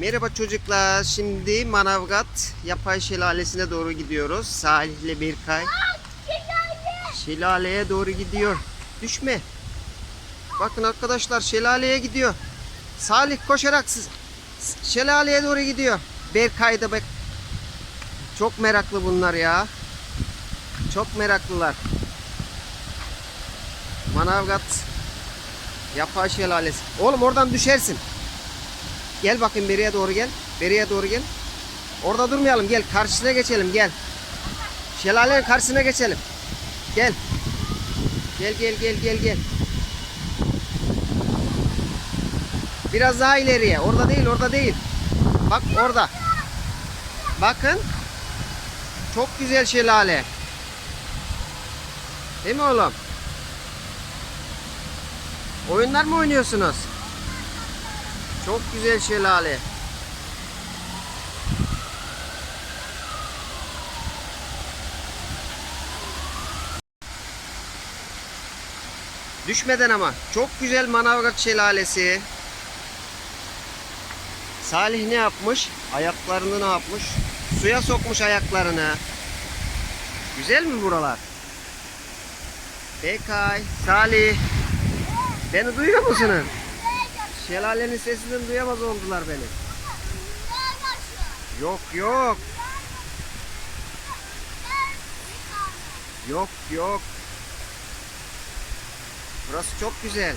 Merhaba çocuklar. Şimdi Manavgat Yapay Şelalesi'ne doğru gidiyoruz. Salih ile Berkay. Şelaleye doğru gidiyor. Düşme. Bakın arkadaşlar şelaleye gidiyor. Salih koşarak siz- şelaleye doğru gidiyor. Berkay da bak. Çok meraklı bunlar ya. Çok meraklılar. Manavgat Yapay Şelalesi. Oğlum oradan düşersin. Gel bakayım beriye doğru gel. Beriye doğru gel. Orada durmayalım. Gel karşısına geçelim. Gel. Şelalenin karşısına geçelim. Gel. Gel gel gel gel gel. Biraz daha ileriye. Orada değil, orada değil. Bak orada. Bakın. Çok güzel şelale. Değil mi oğlum? Oyunlar mı oynuyorsunuz? Çok güzel şelale. Düşmeden ama. Çok güzel Manavgat şelalesi. Salih ne yapmış? Ayaklarını ne yapmış? Suya sokmuş ayaklarını. Güzel mi buralar? Bekay, Salih. Beni duyuyor musunuz? Şelalenin sesinden duyamaz oldular beni. Yok yok. Yok yok. Burası çok güzel.